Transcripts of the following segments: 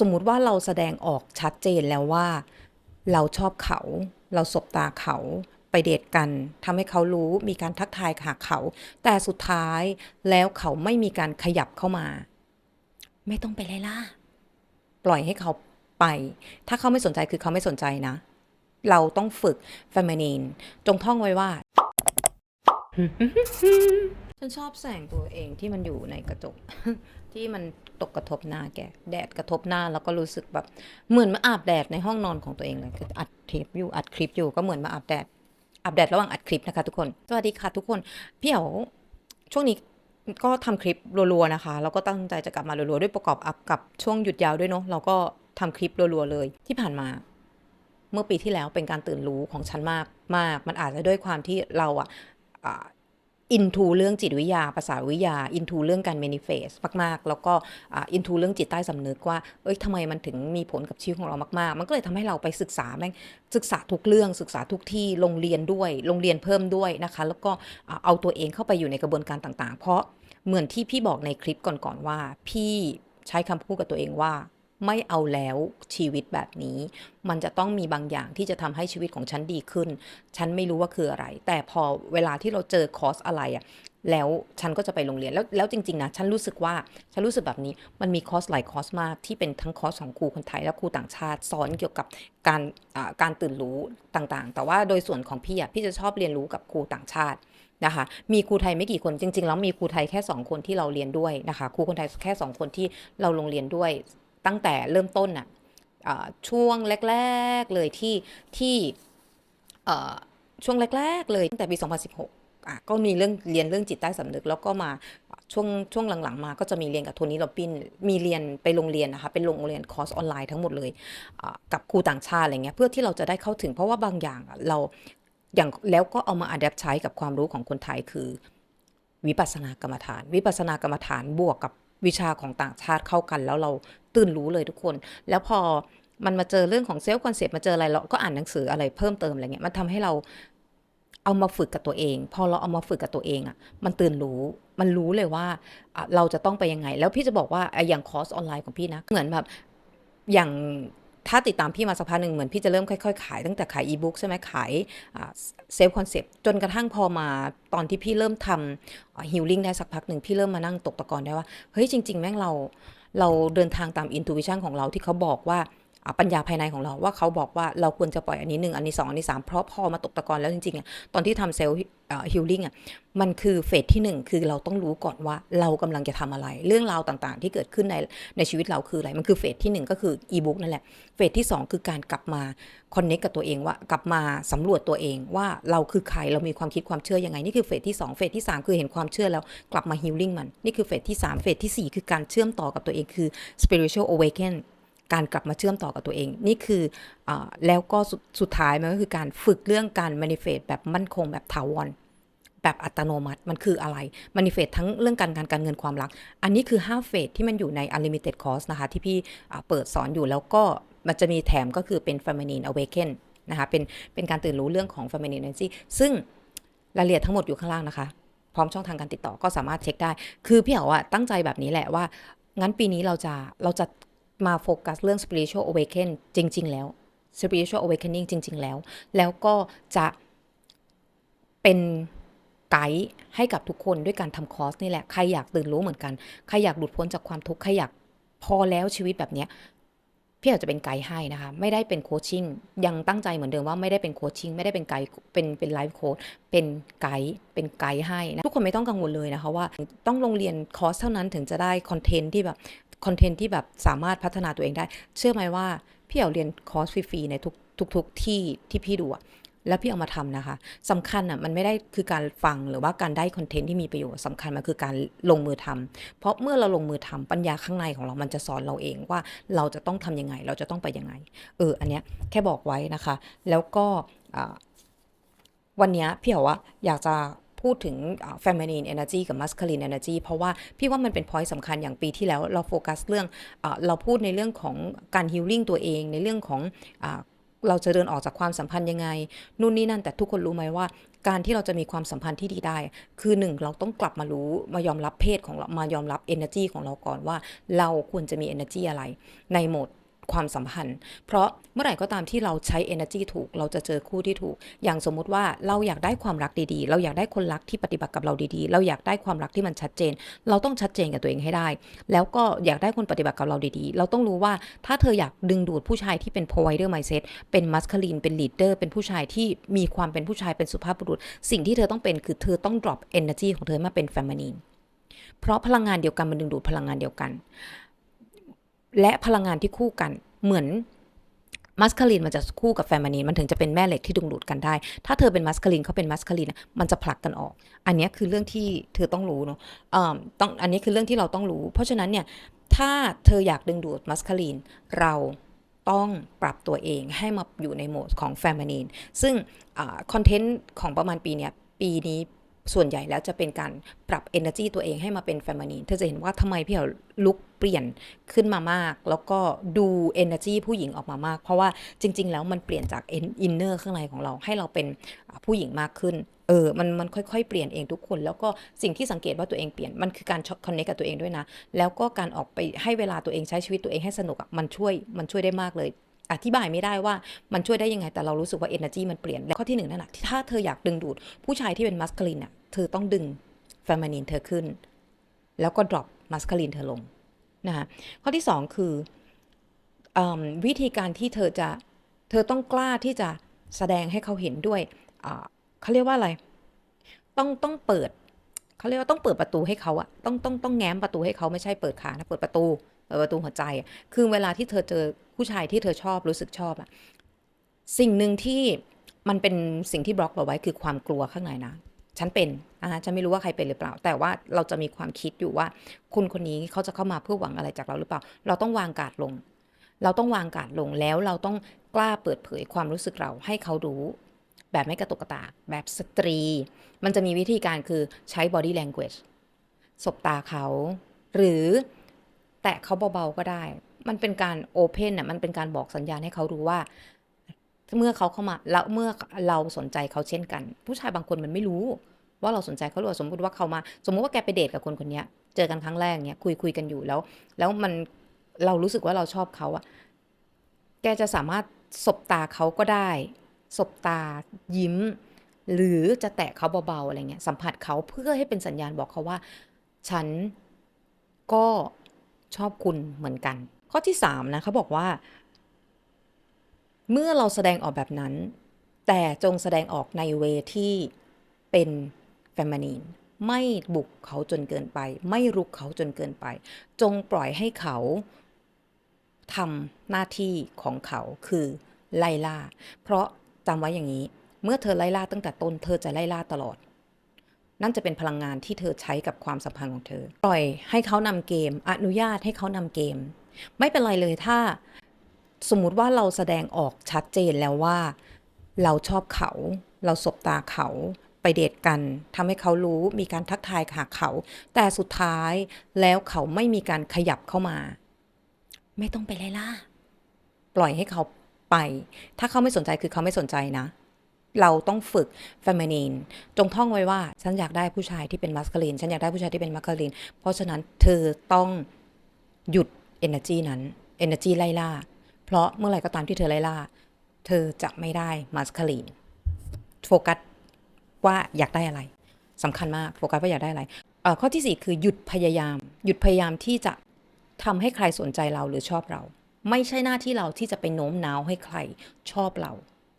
สมมุติว่าเราแสดงออกชัดเจนแล้วว่า เราชอบเขา เราสบตาเขาไปเดทกันทำให้เขารู้มีการทักทายหาเขา แต่สุดท้ายแล้วเขาไม่มีการขยับเข้ามา ไม่ต้องไปไล่ล่าปล่อยให้เขาไป ถ้าเขาไม่สนใจคือเขาไม่สนใจนะ เราต้องฝึก feminine จงท่องไว้ว่า ฉันชอบแสงตัวเองที่มันอยู่ในกระจก ที่มันตกกระทบหน้าแก แดดกระทบหน้าแล้วก็รู้สึกแบบเหมือนมาอาบแดดในห้องนอนของตัวเองเลยคืออัดเทปอยู่อัดคลิปอยู่ก็เหมือนมาอาบแดดอาบแดดระหว่างอัดคลิปนะคะทุกคนสวัสดีค่ะทุกคนพี่เอ๋วช่วงนี้ก็ทำคลิปรัวๆนะคะแล้วก็ตั้งใจจะกลับมารัวๆด้วยประกอบอัพกับช่วงหยุดยาวด้วยเนาะเราก็ทำคลิปรัวๆเลยที่ผ่านมา เมื่อปีที่แล้วเป็นการตื่นรู้ของฉันมากมากมันอาจจะด้วยความที่เราอะ อินทูเรื่องจิตวิทยา ภาษาวิทยา อินทูเรื่องการ manifest มาก ๆ แล้วก็อินทูเรื่องจิตใต้สำนึกว่า เอ้ยทำไมมันถึงมีผลกับชีวิตของเรามาก ๆ มันก็เลยทำให้เราไปศึกษาแม่งศึกษาทุกเรื่องศึกษาทุกที่โรงเรียนด้วย โรงเรียนเพิ่มด้วยนะคะ แล้วก็เอาตัวเองเข้าไปอยู่ในกระบวนการต่าง ๆ เพราะเหมือนที่พี่บอกในคลิปก่อน ๆ ว่า พี่ใช้คำพูดกับตัวเองว่า ไม่เอาแล้วชีวิตแบบนี้ มันจะต้องมีบางอย่างที่จะทำให้ชีวิตของฉันดีขึ้น ฉันไม่รู้ว่าคืออะไร แต่พอเวลาที่เราเจอคอร์สอะไรอะแล้วฉันก็จะไปโรงเรียนแล้วแล้วจริง ๆ นะ ฉันรู้สึกว่า ฉันรู้สึกแบบนี้มันมีคอร์สหลายคอร์สมากที่เป็นทั้งคอร์สของครูคนไทยและครูต่างชาติสอนเกี่ยวกับการการตื่นรู้ต่างๆ แต่ว่าโดยส่วนของพี่อะพี่จะชอบเรียนรู้กับครูต่างชาตินะคะ มีครูไทยไม่กี่คนจริง ๆ แล้วมีครูไทยแค่ 2 คนที่เราเรียนด้วยนะคะครูคนไทยแค่ 2 คนที่เราลงเรียนด้วย ตั้งแต่เริ่มต้นน่ะช่วงแรก ๆ เลยที่ที่ช่วงแรก ๆ เลยตั้งแต่ปี 2016อะก็มีเรื่องเรียนเรื่องจิตใต้สำนึก แล้วก็มาช่วงช่วงหลังๆ มาก็จะมีเรียนกับโทนี่โรบบินมีเรียนไปโรงเรียนนะคะเป็นโรงเรียนคอร์สออนไลน์ทั้งหมดเลยกับครูต่างชาติอะไรเงี้ยเพื่อที่เราจะได้เข้าถึงเพราะว่าบางอย่างเราอย่างแล้วก็เอามาอัดแอปใช้กับความรู้ของคนไทยคือวิปัสสนากรรมฐาน วิปัสสนากรรมฐานบวกกับ วิชาของต่างชาติเข้ากัน แล้วเราตื่นรู้เลยทุกคน แล้วพอมันมาเจอเรื่องของเซลล์คอนเซปต์มาเจออะไรเราก็อ่านหนังสืออะไรเพิ่มเติมอะไรเงี้ยมันทำให้เราเอามาฝึกกับตัวเอง พอเราเอามาฝึกกับตัวเองอะ่ะมันตื่นรู้มันรู้เลยว่าเราจะต้องไปยังไง แล้วพี่จะบอกว่าอย่างคอร์สออนไลน์ของพี่นะ เหมือนแบบอย่าง ถ้าติดตามพี่มาสักพักหนึ่งเหมือนพี่จะเริ่มค่อยๆ ขายตั้งแต่ขายอีบุ๊กใช่ไหมขายเซฟคอนเซปต์จนกระทั่งพอมาตอนที่พี่เริ่มทำฮิลลิ่งได้สักพักหนึ่งพี่เริ่มมานั่งตกตะกอนได้ว่า เฮ้ยจริง ๆ แม่งเราเราเดินทางตามอินทูวิชันของเราที่เขาบอกว่า ปัญญาภายในของเราว่าเขาบอกว่าเราควรจะปล่อยอันนี้หนึ่งอันนี้สองอันนี้สามเพราะพอมาตกตะกอนแล้วจริงๆอะตอนที่ทำเซลล์ฮิลลิ่งอะมันคือเฟสที่หนึ่งคือเราต้องรู้ก่อนว่าเรากำลังจะทำอะไร เรื่องราวต่างๆ ที่เกิดขึ้นในในชีวิตเราคืออะไร มันคือเฟสที่หนึ่งก็คืออีบุ๊กนั่นแหละเฟสที่2คือการกลับมาคอนเน c กกับตัวเองว่ากลับมาสำรวจตัวเองว่าเราคือใครเรามีความคิดความเชื่อยังไงนี่คือเฟสที่2เฟสที่3คือเห็นความเชื่อแล้วกลับมาฮิลลิ่งมันนี่คือเฟสที่3เฟสทีสี่4คือการเชื่อมต่อกับตัวเองคือ spiritual awaken การกลับมาเชื่อมต่อกับตัวเอง นี่คืออแล้วก็สุดสุดท้ายมันก็คือการฝึกเรื่องการ manifest แบบมั่นคงแบบถาวรแบบอัตโนมัติมันคืออะไร manifest ทั้งเรื่องการการการเงินความรัก อันนี้คือ 5 เฟสที่มันอยู่ใน unlimited course นะคะ ที่พี่เปิดสอนอยู่แล้วก็มันจะมีแถมก็คือเป็น feminine awaken นะคะเป็นเป็นการตื่นรู้เรื่องของ feminine energy ซึ่งรายละเอียดทั้งหมดอยู่ข้างล่างนะคะ พร้อมช่องทางการติดต่อก็สามารถเช็คได้ คือพี่เอ๋ว่าตั้งใจแบบนี้แหละว่า งั้นปีนี้เราจะเราจะ มาโฟกัสเรื่อง spiritual awaken จริง ๆ แล้ว spiritual awakening จริง ๆ แล้ว แล้วก็จะเป็นไกด์ให้กับทุกคนด้วยการทำคอร์สนี่แหละ ใครอยากตื่นรู้เหมือนกัน ใครอยากหลุดพ้นจากความทุกข์ ใครอยากพอแล้วชีวิตแบบเนี้ย พี่อาจจะเป็นไกด์ให้นะคะ ไม่ได้เป็นโคชชิ่งยังตั้งใจเหมือนเดิมว่าไม่ได้เป็นโคชชิ่งไม่ได้เป็นไกด์เป็นเป็นไลฟ์โค้ชเป็นไกด์เป็นไกด์ให้นะทุกคนไม่ต้องกังวลเลยนะคะว่าต้องลงเรียนคอร์สเท่านั้นถึงจะได้คอนเทนต์ที่แบบคอนเทนต์ที่แบบสามารถพัฒนาตัวเองได้ เชื่อไหมว่าพี่เอาเรียนคอร์สฟรีๆในทุกทุกทกที่ที่พี่ดูอะ แล้วพี่เอามาทำนะคะสำคัญอะมันไม่ได้คือการฟังหรือว่าการได้คอนเทนต์ที่มีประโยชน์สำคัญมันคือการลงมือทำเพราะเมื่อเราลงมือทำปัญญาข้างในของเรามันจะสอนเราเองว่าเราจะต้องทำยังไง เราจะต้องไปยังไง เออ อันเนี้ยแค่บอกไว้นะคะ แล้วก็วันเนี้ยพี่เอาว่าอยากจะพูดถึง feminine energy กับ masculine energy เพราะว่าพี่ว่ามันเป็น point สำคัญอย่างปีที่แล้วเราโฟกัสเรื่องอเราพูดในเรื่องของการ healing ตัวเองในเรื่องของ เราจะเดินออกจากความสัมพันธ์ยังไง นู่นนี่นั่นแต่ทุกคนรู้ไหมว่า การที่เราจะมีความสัมพันธ์ที่ดีได้ คือหนึ่งเราต้องกลับมารู้มายอมรับเพศของเรามายอมรับ energy ของเราก่อนว่า เราควรจะมี energy อะไร ในโหมด ความสัมพันธ์ เพราะเมื่อไหร่ก็ตามที่เราใช้ energy ถูก เราจะเจอคู่ที่ถูก อย่างสมมุติว่าเราอยากได้ความรักดีๆ เราอยากได้คนรักที่ปฏิบัติกับเราดีๆ เราอยากได้ความรักที่มันชัดเจน เราต้องชัดเจนกับตัวเองให้ได้ แล้วก็อยากได้คนปฏิบัติกับเราดีๆ เราต้องรู้ว่าถ้าเธออยากดึงดูดผู้ชายที่เป็น provider mindset เป็น masculine เป็น leader เป็นผู้ชายที่มีความเป็นผู้ชายเป็นสุภาพบุรุษ สิ่งที่เธอต้องเป็นคือเธอต้อง drop energy ของเธอมาเป็น feminine เพราะพลังงานเดียวกันมันดึงดูดพลังงานเดียวกัน และพลังงานที่คู่กันเหมือนมัสคาลินมันจะคู่กับแฟมินีนมันถึงจะเป็นแม่เหล็กที่ดึงดูดกันได้ ถ้าเธอเป็นมัสคาลินเขาเป็นมัสคาลินมันจะผลักกันออก อันนี้คือเรื่องที่เธอต้องรู้เนาะอ่ต้องอันนี้คือเรื่องที่เราต้องรู้ เพราะฉะนั้นเนี่ยถ้าเธออยากดึงดูดมัสคาลินเราต้องปรับตัวเองให้มาอยู่ในโหมดของแฟมินีนซึ่งคอนเทนต์ของประมาณปีเนี้ยปีนี้ ส่วนใหญ่แล้วจะเป็นการปรับ energy ตัวเองให้มาเป็น feminine เธอจะเห็นว่าทำไมพี่เอาลุกเปลี่ยนขึ้นมามาก แล้วก็ดู energy ผู้หญิงออกมามาก เพราะว่าจริง ๆ แล้วมันเปลี่ยนจาก inner ข้างในของเราให้เราเป็นผู้หญิงมากขึ้นเออ มัน มันค่อยๆ เปลี่ยนเองทุกคน แล้วก็สิ่งที่สังเกตว่าตัวเองเปลี่ยน มันคือการคอนเนคกับตัวเองด้วยนะ แล้วก็การออกไปให้เวลาตัวเองใช้ชีวิตตัวเองให้สนุกอะ มันช่วย มันช่วยได้มากเลย อธิบายไม่ได้ว่ามันช่วยได้ยังไง แต่เรารู้สึกว่า energy มันเปลี่ยน แล้วข้อที่หนึ่งนั่นแหะถ้าเธออยากดึงดูด ผู้ชายที่เป็น masculine อะเธอต้องดึง feminine เธอขึ้น แล้วก็ drop masculine เธอลงนะคะข้อที่สองคืออวิธีการที่เธอจะเธอต้องกล้าที่จะแสดงให้เขาเห็นด้วยเขาเรียกว่าอะไร ต้องต้องเปิดเขาเรียกว่าต้องเปิดประตูให้เขาอะต้องต้องต้องแง้มประตูให้เขาไม่ใช่เปิดขานะเปิดประตู ประตูหัวใจ คือเวลาที่เธอเจอผู้ชายที่เธอชอบรู้สึกชอบอะสิ่งหนึ่งที่มันเป็นสิ่งที่บล็อกเราไว้คือความกลัวข้างในนะฉันเป็นอ่าฉันไม่รู้ว่าใครเป็นหรือเปล่า แต่ว่าเราจะมีความคิดอยู่ว่าคุณคนนี้เขาจะเข้ามาเพื่อหวังอะไรจากเราหรือเปล่า เราต้องวางการดลง เราต้องวางการดลงแล้วเราต้องกล้าเปิดเผยความรู้สึกเราให้เขารู้แบบไม่กระตุกกระตากแบบสตรี มันจะมีวิธีการคือใช้ body language สบตาเขา หรือ แตะเขาเบาๆก็ได้ มันเป็นการโอเพนอะมันเป็นการบอกสัญญาณให้เขารู้ว่า เมื่อเขาเข้ามาแล้วเมื่อเราสนใจเขาเช่นกัน ผู้ชายบางคนมันไม่รู้ว่าเราสนใจเขาหรือสมมติว่าเขามา สมมติว่าแกไปเดทกับคนคนนี้เจอกันครั้งแรกเนี้ยคุยคุยกันอยู่แล้ว แล้วมันเรารู้สึกว่าเราชอบเขาอะแกจะสามารถสบตาเขาก็ได้ สบตายิ้ม หรือจะแตะเขาเบาๆอะไรเงี้ยสัมผัสเขาเพื่อให้เป็นสัญญาณบอกเขาว่า ฉันก็ ชอบคุณเหมือนกัน ข้อที่สามนะเขาบอกว่า เมื่อเราแสดงออกแบบนั้น แต่จงแสดงออกในเวที่เป็นแฟมินีนไม่บุกเขาจนเกินไป ไม่รุกเขาจนเกินไป จงปล่อยให้เขาทำหน้าที่ของเขาคือไล่ล่า เพราะจำไว้อย่างนี้ เมื่อเธอไล่ล่าตั้งแต่ต้น เธอจะไล่ล่าตลอด นั่นจะเป็นพลังงานที่เธอใช้กับความสัมพันธ์ของเธอ ปล่อยให้เขานำเกม อนุญาตให้เขานำเกม ไม่เป็นไรเลยถ้าสมมุติว่าเราแสดงออกชัดเจนแล้วว่า เราชอบเขา เราสบตาเขาไปเดทกันทำให้เขารู้มีการทักทายหาเขา แต่สุดท้ายแล้วเขาไม่มีการขยับเข้ามา ไม่ต้องไปไล่ล่า ปล่อยให้เขาไป ถ้าเขาไม่สนใจคือเขาไม่สนใจนะ เราต้องฝึกเฟมินีนจงท่องไว้ว่า ฉันอยากได้ผู้ชายที่เป็นมัสคาลีน ฉันอยากได้ผู้ชายที่เป็นมัสคาลีน เพราะฉะนั้นเธอต้องหยุด energy นั้น energy ไล่ล่า เพราะเมื่อไหร่ก็ตามที่เธอไล่ล่า เธอจะไม่ได้มัสคาลีน โฟกัสว่าอยากได้อะไรสำคัญมาก โฟกัสว่าอยากได้อะไร ข้อที่ 4 คือหยุดพยายาม หยุดพยายามที่จะทำให้ใครสนใจเราหรือชอบเรา ไม่ใช่หน้าที่เราที่จะไปโน้มน้าวให้ใครชอบเรา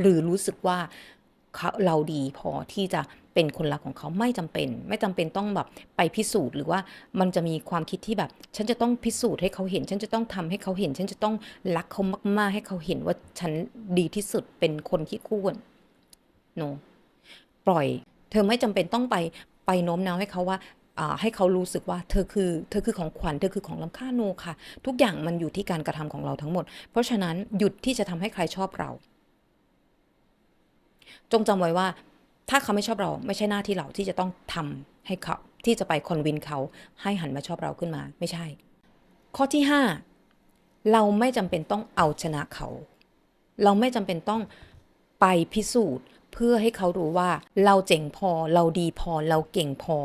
หรือรู้สึกว่า เราดีพอที่จะเป็นคนรักของเขาไม่จำเป็น ไม่จำเป็นต้องแบบไปพิสูจน์หรือว่ามันจะมีความคิดที่แบบ ฉันจะต้องพิสูจน์ให้เขาเห็น ฉันจะต้องทำให้เขาเห็น ฉันจะต้องรักเขามากๆ ให้เขาเห็นว่าฉันดีที่สุดเป็นคนที่คู่โน no. ปล่อย เธอไม่จำเป็นต้องไปไปโน้มน้าวให้เขาว่าให้เขารู้สึกว่าเธอคือเธอคือของขวัญเธอคือของล้ำค่าโนค่ะ ทุกอย่างมันอยู่ที่การกระทำของเราทั้งหมด เพราะฉะนั้นหยุดที่จะทำให้ใครชอบเรา จงจำไว้ว่า ถ้าเขาไม่ชอบเราไม่ใช่หน้าที่เราที่จะต้องทำให้เขาที่จะไปคอนวินเขาให้หันมาชอบเราขึ้นมาไม่ใช่ ข้อที่ 5 เราไม่จำเป็นต้องเอาชนะเขา เราไม่จำเป็นต้องไปพิสูจน์เพื่อให้เขารู้ว่าเราเจ๋งพอเราดีพอเราเก่งพอ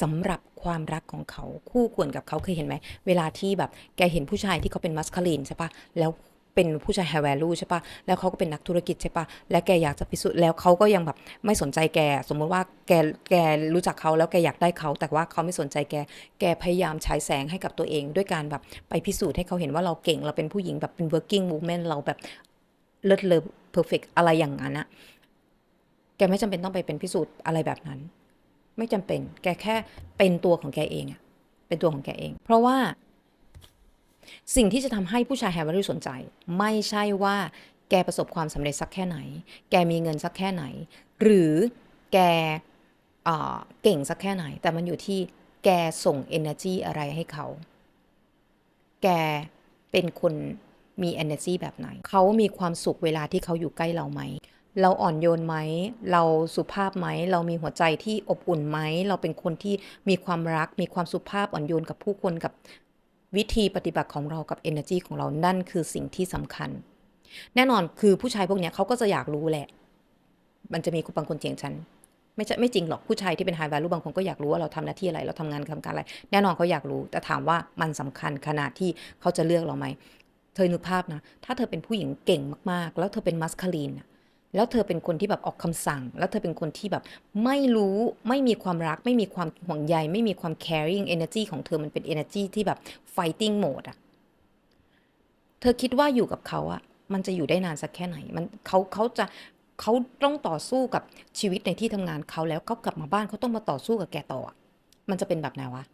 สำหรับความรักของเขาคู่ควรกับเขาเคยเห็นไหม เวลาที่แบบแกเห็นผู้ชายที่เขาเป็นมัสคาลีนใช่ปะแล้ว เป็นผู้ชาย high value ใช่ปะแล้วเขาก็เป็นนักธุรกิจใช่ปะและแกอยากจะพิสูจน์แล้วเขาก็ยังแบบไม่สนใจแก สมมติว่าแกแกรู้จักเขาแล้วแกอยากได้เขา แต่ว่าเขาไม่สนใจแก แกพยายามฉายแสงให้กับตัวเอง ด้วยการแบบไปพิสูจน์ให้เขาเห็นว่าเราเก่งเราเป็นผู้หญิงแบบเป็น working woman เราแบบเลิศเลอ perfect อะไรอย่างนั้นอะแกไม่จำเป็นต้องไปเป็นพิสูจน์อะไรแบบนั้น ไม่จำเป็น แกแค่เป็นตัวของแกเองอะเป็นตัวของแกเอง เพราะว่า สิ่งที่จะทำให้ผู้ชายแฮร์รี่สนใจ ไม่ใช่ว่าแกประสบความสำเร็จสักแค่ไหน แกมีเงินสักแค่ไหน หรือแกเอเก่งสักแค่ไหน แต่มันอยู่ที่แกส่ง energy อะไรให้เขา แกเป็นคนมี energy แบบไหน เขามีความสุขเวลาที่เขาอยู่ใกล้เราไหม เราอ่อนโยนไหม เราสุภาพไหม เรามีหัวใจที่อบอุ่นไหม เราเป็นคนที่มีความรัก มีความสุภาพอ่อนโยนกับผู้คนกับ วิธีปฏิบัติของเรากับ energy ของเรานั่นคือสิ่งที่สำคัญ แน่นอนคือผู้ชายพวกนี้เขาก็จะอยากรู้แหละ มันจะมีคุณบางคนเถียงฉันไม่ใช่ไม่จริงหรอกผู้ชายที่เป็น high value บางคนก็อยากรู้ว่าเราทำหน้าที่อะไร เราทำงานทำการอะไร แน่นอนเขาอยากรู้ แต่ถามว่ามันสำคัญขนาดที่เขาจะเลือกเราไหม เธอนึกภาพนะ ถ้าเธอเป็นผู้หญิงเก่งมากๆ แล้วเธอเป็นมัสคาลีนอะ แล้วเธอเป็นคนที่แบบออกคำสั่ง แล้วเธอเป็นคนที่แบบไม่รู้ไม่มีความรัก ไม่มีความห่วงใย ไม่มีความ caring energy ของเธอมันเป็น energy ที่แบบ fighting mode อะเธอคิดว่าอยู่กับเขาอะมันจะอยู่ได้นานสักแค่ไหน มันเขาเขาจะเขาต้องต่อสู้กับชีวิตในที่ทำงานเขาแล้วเขากลับมาบ้านเขาต้องมาต่อสู้กับแกต่ออะมันจะเป็นแบบไหนวะ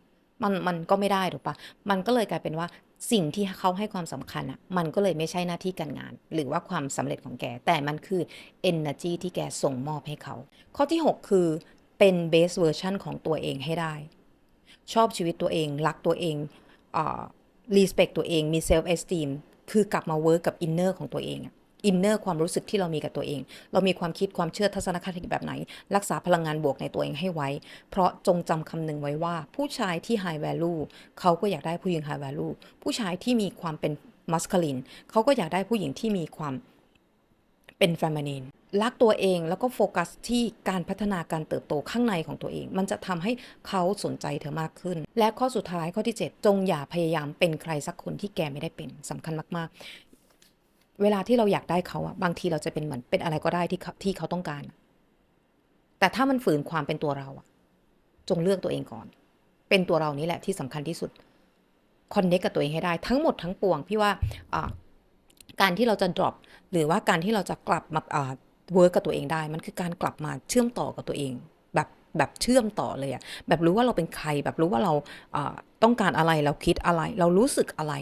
มันมันก็ไม่ได้ถูกปะมันก็เลยกลายเป็นว่า สิ่งที่เขาให้ความสำคัญอะมันก็เลยไม่ใช่หน้าที่การงาน หรือว่าความสำเร็จของแก แต่มันคือ energy ที่แกส่งมอบให้เขา ข้อที่ 6 คือเป็น base version ของตัวเองให้ได้ ชอบชีวิตตัวเอง รักตัวเองอ่า respect ตัวเองมี self esteem คือกลับมา work กับ inner ของตัวเองอะ อินเนอร์ความรู้สึกที่เรามีกับตัวเอง เรามีความคิดความเชื่อทัศนคติแบบไหน รักษาพลังงานบวกในตัวเองให้ไว้ เพราะจงจำคำหนึ่งไว้ว่า ผู้ชายที่ high value เขาก็อยากได้ผู้หญิง high value ผู้ชายที่มีความเป็น masculine เขาก็อยากได้ผู้หญิงที่มีความเป็น feminine รักตัวเองแล้วก็โฟกัสที่การพัฒนาการเติบโตข้างในของตัวเอง มันจะทำให้เขาสนใจเธอมากขึ้น และข้อสุดท้ายข้อที่ 7 จงอย่าพยายามเป็นใครสักคนที่แกไม่ได้เป็นสำคัญมาก ๆ เวลาที่เราอยากได้เขาอะบางทีเราจะเป็นเหมือนเป็นอะไรก็ได้ที่เขาที่เขาต้องการ แต่ถ้ามันฝืนความเป็นตัวเราอะจงเลือกตัวเองก่อน เป็นตัวเรานี่แหละที่สำคัญที่สุดคอนเนคกับตัวเองให้ได้ทั้งหมดทั้งปวง พี่ว่าการที่เราจะ drop หรือว่าการที่เราจะกลับมาอ่าเวิร์กกับตัวเองได้ มันคือการกลับมาเชื่อมต่อกับตัวเอง แบบแบบเชื่อมต่อเลยอะแบบรู้ว่าเราเป็นใคร แบบรู้ว่าเราต้องการอะไรเราคิดอะไร เรารู้สึกอะไร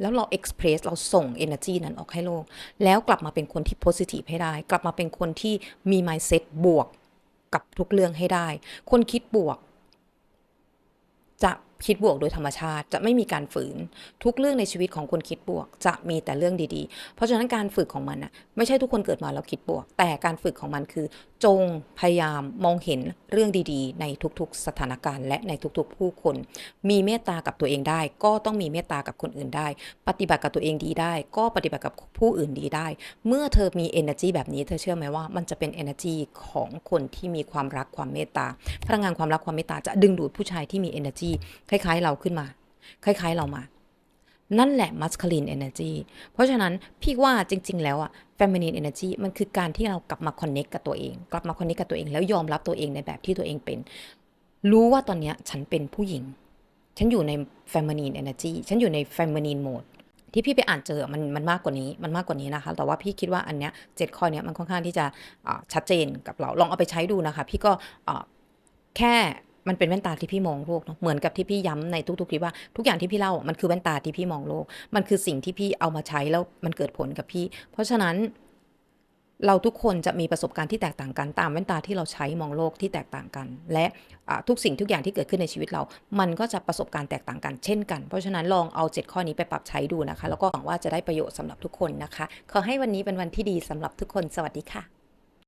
แล้วเราเอ็กซ์เพรสเราส่ง energy นั้นออกให้โลก แล้วกลับมาเป็นคนที่โพสิทีฟให้ได้ กลับมาเป็นคนที่มี mindset บวกกับทุกเรื่องให้ได้ คนคิดบวก จะ คิดบวกโดยธรรมชาติจะไม่มีการฝืน ทุกเรื่องในชีวิตของคนคิดบวก จะมีแต่เรื่องดีๆ เพราะฉะนั้นการฝึกของมันนะไม่ใช่ทุกคนเกิดมาแล้วคิดบวก แต่การฝึกของมันคือ จงพยายามมองเห็นเรื่องดีๆ ในทุกๆ สถานการณ์ และในทุกๆ ผู้คน มีเมตตากับตัวเองได้ ก็ต้องมีเมตตากับคนอื่นได้ ปฏิบัติกับตัวเองดีได้ ก็ปฏิบัติกับผู้อื่นดีได้ เมื่อเธอมี energy แบบนี้เธอเชื่อไหมว่ามันจะเป็น energy ของคนที่มีความรักความเมตตาพลังงานความรักความเมตตาจะดึงดูดผู้ชายที่มี energy คล้ายๆเราขึ้นมา คล้ายๆเรามา นั่นแหละ masculine energy เพราะฉะนั้นพี่ว่าจริง ๆ แล้วอะ feminine energy มันคือการที่เรากลับมา connect กับตัวเอง กลับมา connect กับตัวเองแล้วยอมรับตัวเองในแบบที่ตัวเองเป็น รู้ว่าตอนเนี้ยฉันเป็นผู้หญิง ฉันอยู่ใน feminine energy ฉันอยู่ใน feminine mode ที่พี่ไปอ่านเจอมันมันมากกว่านี้มันมากกว่านี้นะคะ แต่ว่าพี่คิดว่าอันเนี้ยเจ็ดข้อเนี้ยมันค่อนข้างที่จะชัดเจนกับเราลองเอาไปใช้ดูนะคะ พี่ก็แค่ มันเป็นแว่นตาที่พี่มองโลกเนาะเหมือนกับที่พี่ย้ำในทุกๆคลิปว่าทุกอย่างที่พี่เล่ามันคือแว่นตาที่พี่มองโลก มันคือสิ่งที่พี่เอามาใช้แล้วมันเกิดผลกับพี่ เพราะฉะนั้นเราทุกคนจะมีประสบการณ์ที่แตกต่างกันตามแว่นตาที่เราใช้มองโลกที่แตกต่างกัน และทุกสิ่งทุกอย่างที่เกิดขึ้นในชีวิตเรา มันก็จะประสบการณ์แตกต่างกันเช่นกัน เพราะฉะนั้นลองเอา 7 ข้อนี้ไปปรับใช้ดูนะคะ แล้วก็หวังว่าจะได้ประโยชน์สำหรับทุกคนนะคะ ขอให้วันนี้เป็นวันที่ดีสำหรับทุกคน สวัสดีค่ะ